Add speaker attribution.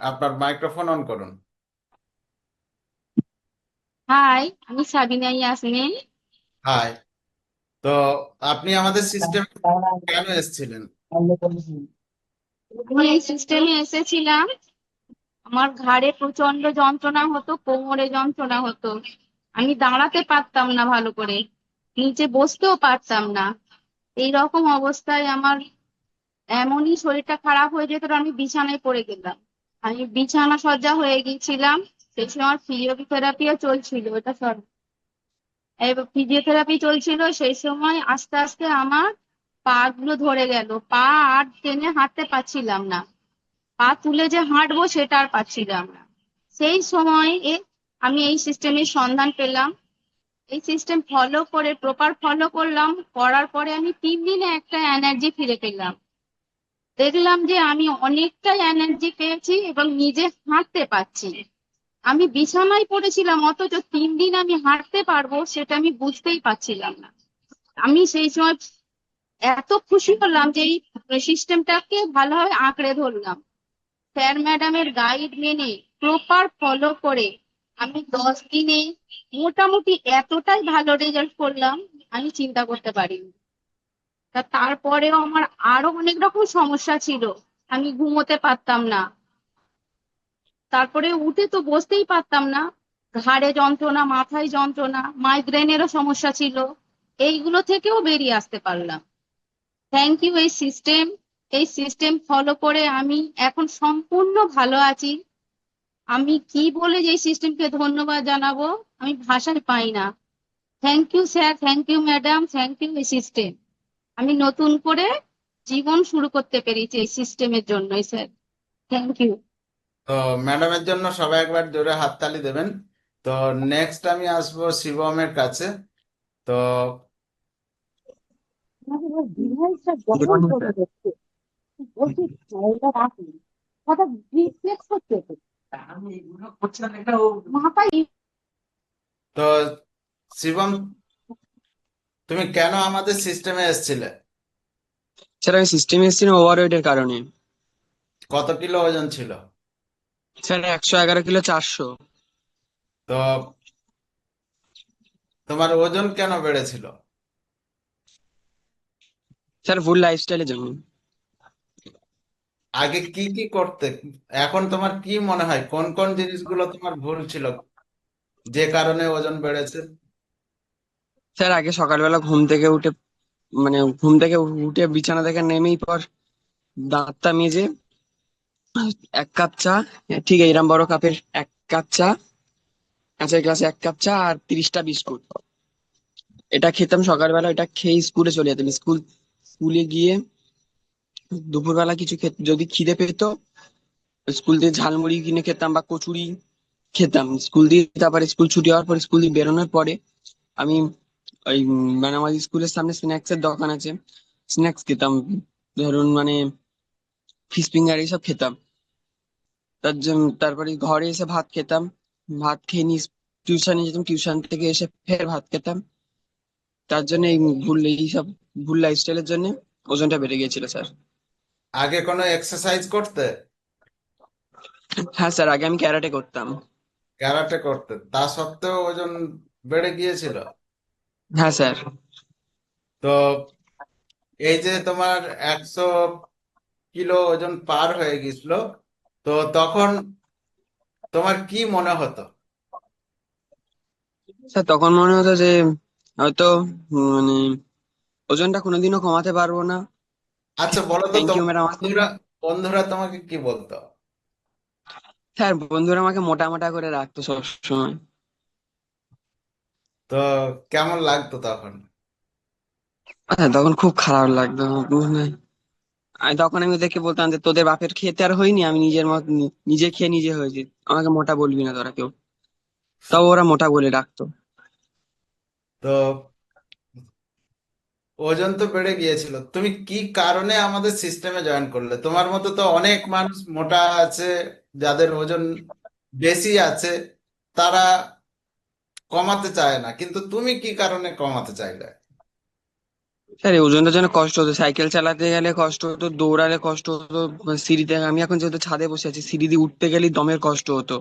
Speaker 1: আপনার microphone on করুন।
Speaker 2: High আমি সাবিনা ইয়াসমিন।
Speaker 1: হাই তো আপনি আমাদের সিস্টেমে কেন এসেছিলেন?
Speaker 2: আমি এই সিস্টেমে এসেছিলাম। আমার ঘাড়ে প্রচণ্ড যন্ত্রণা হতো কোমরে যন্ত্রণা হতো। আমি দাঁড়াতে পারতাম না ভালো করে নিচে বসতেও পারতাম না। এই রকম অবস্থায় আমার এমনই শরীরটা খারাপ হয়ে যেত আমি বিছানায় পড়ে গেলাম। আমি বিছানা সজ্জা হয়ে গিয়েছিলাম। সেই সময় আমার ফিজিওথেরাপিও চলছিল ওটা সব ফিজিওথেরাপি চলছিল, সেই সময় আস্তে আস্তে আমার পা গুলো ধরে গেল। পা আর টেনে হাঁটতে পারছিলাম না। পা তুলে যে হাঁটবো সেটা আর পারছিলাম না। সেই সময় আমি এই সিস্টেমের সন্ধান পেলাম। এই সিস্টেম ফলো করে প্রপার ফলো করলাম। করার পরে আমি তিন দিনে একটা এনার্জি ফিরে পেলাম। দেখলাম যে আমি অনেকটাই এনার্জি পেয়েছি এবং নিজে হাঁটতে পারছি। আমি বিছানায় পড়েছিলাম, অথচ তিন দিন আমি হাঁটতে পারব সেটা আমি বুঝতেই পারছিলাম না। আমি সেই সময় এত খুশি হলাম যে এই সিস্টেমটাকে ভালোভাবে আঁকড়ে ধরলাম। স্যার ম্যাডামের গাইড মেনে প্রপার ফলো করে আমি দশ দিনে মোটামুটি এতটাই ভালো রেজাল্ট করলাম, আমি চিন্তা করতে পারিনি। তা তারপরেও আমার আরও অনেক রকম সমস্যা ছিল। আমি ঘুমোতে পারতাম না। তারপরে উঠে তো বসতেই পারতাম না। ঘাড়ে যন্ত্রণা, মাথায় যন্ত্রণা, মাইগ্রেনেরও সমস্যা ছিল। এইগুলো থেকেও বেরিয়ে আসতে পারলাম। থ্যাংক ইউ এই সিস্টেম এই সিস্টেম ফলো করে আমি এখন সম্পূর্ণ ভালো আছি। আমি কি বলে যে সিস্টেমকে ধন্যবাদ জানাব, আমি ভাষায় পাই না। Thank you sir thank you madam thank you এই সিস্টেম আমি নতুন করে জীবন শুরু করতে পেরেছি এই সিস্টেমের জন্যই স্যার। থ্যাংক ইউ
Speaker 1: তো ম্যাডামের জন্য সবাই একবার জোরে হাততালি দেবেন। তো নেক্সট আমি আসব শিবমের কাছে। তো তো শিবম তুমি কেন আমাদের সিস্টেমে এসেছিলে?
Speaker 3: স্যার আমি সিস্টেমে এসেছিলাম ওভারওয়েটের কারণে।
Speaker 1: কত কিলো ওজন ছিল?
Speaker 3: স্যার একশো এগারো কিলো চারশো।
Speaker 1: তো তোমার ওজন কেন বেড়েছিল?
Speaker 3: স্যার ফুল লাইফস্টাইলের জন্য।
Speaker 1: আগে কি কি করতে এখন তোমার কি মনে হয়? কোন কোন জিনিসগুলো তোমার ভুল ছিল? যে কারণে ওজন বেড়েছে?
Speaker 3: স্যার, আগে সকালবেলা ঘুম থেকে উঠে মানে ঘুম থেকে উঠে বিছানা থেকে নেমেই পর দাঁতটা মেজে এক কাপ চা ঠিক এইরকম বড় কাপের এক কাপ চা কাঁচের গ্লাসে এক কাপ চা আর তিরিশটা বিস্কুট। এটা খেতাম সকালবেলা, এটা খেয়ে স্কুলে চলে যেতাম। স্কুল, স্কুলে গিয়ে দুপুরবেলা কিছু খেত, যদি খিদে পেতো, স্কুল থেকে ঝালমুড়ি কিনে খেতাম বা কচুরি খেতাম। স্কুল দিয়ে, তারপরে স্কুল ছুটি হওয়ার পর, স্কুল দিয়ে বেরোনোর পরে আমি ওই মানে স্কুলের সামনে স্ন্যাক্স এর দোকান আছে। স্ন্যাক্স খেতাম। ধরুন মানে ফিশ ফিঙ্গার এইসব খেতাম। তার জন্য তারপরে ঘরে এসে ভাত খেতাম। ভাত খেয়ে নিয়ে টিউশনে যেতাম টিউশন থেকে এসে ফের ভাত খেতাম। তার জন্য এই ভুল এইসব ভুল লাইফস্টাইলের জন্য ওজনটা বেড়ে গিয়েছিল স্যার।
Speaker 1: আগে কোনো এক্সারসাইজ করতে?
Speaker 3: হ্যাঁ স্যার আগে আমি ক্যারাটে করতাম।
Speaker 1: ক্যারাটে করতে। তা সত্ত্বেও ওজন বেড়ে গিয়েছিল?
Speaker 3: হ্যাঁ স্যার।
Speaker 1: তো এই যে তোমার একশো কিলো ওজন পার হয়ে গেছিল তো তখন তোমার কি মনে হতো?
Speaker 3: স্যার তখন মনে হতো যে হয়তো মানে ওজনটা কোনোদিনও কমাতে পারব না।
Speaker 1: আচ্ছা বলো তো
Speaker 3: থ্যাংক ইউ ম্যাডাম
Speaker 1: বন্ধুরা বন্ধুরা তোমাকে কি বলতো?
Speaker 3: স্যার বন্ধুরা আমাকে মোটা মোটা করে রাখতো সবসময়।
Speaker 1: তো কেমন লাগতো তখন?
Speaker 3: হ্যাঁ তখন খুব খারাপ লাগতো মানে আমি তখন আমি ওদেরকে বলতাম যে তোদের বাপের খেতে আর হয়নি আমি নিজের মত নি- নিজে খেয়ে নিজে হয়েছি। আমাকে মোটা বলবি না তোরা কেউ। তাও ওরা মোটা বলে ডাকতো।
Speaker 1: তো ওজন তো বেড়ে গিয়েছিল। তুমি কি কারণে আমাদের সিস্টেমে জয়েন করলে? তোমার মতো তো অনেক মানুষ মোটা আছে যাদের ওজন বেশি আছে তারা কমাতে চায় না, কিন্তু তুমি কি কারণে কমাতে চাইলে?
Speaker 3: স্যার ওজনটা যেন কষ্ট হতো। সাইকেল চালাতে গেলে কষ্ট হতো, দৌড়ালে কষ্ট হতো, সিঁড়িতে আমি এখন যেহেতু ছাদে বসে আছি, সিঁড়ি দিয়ে উঠতে গেলেই দমের কষ্ট হতো।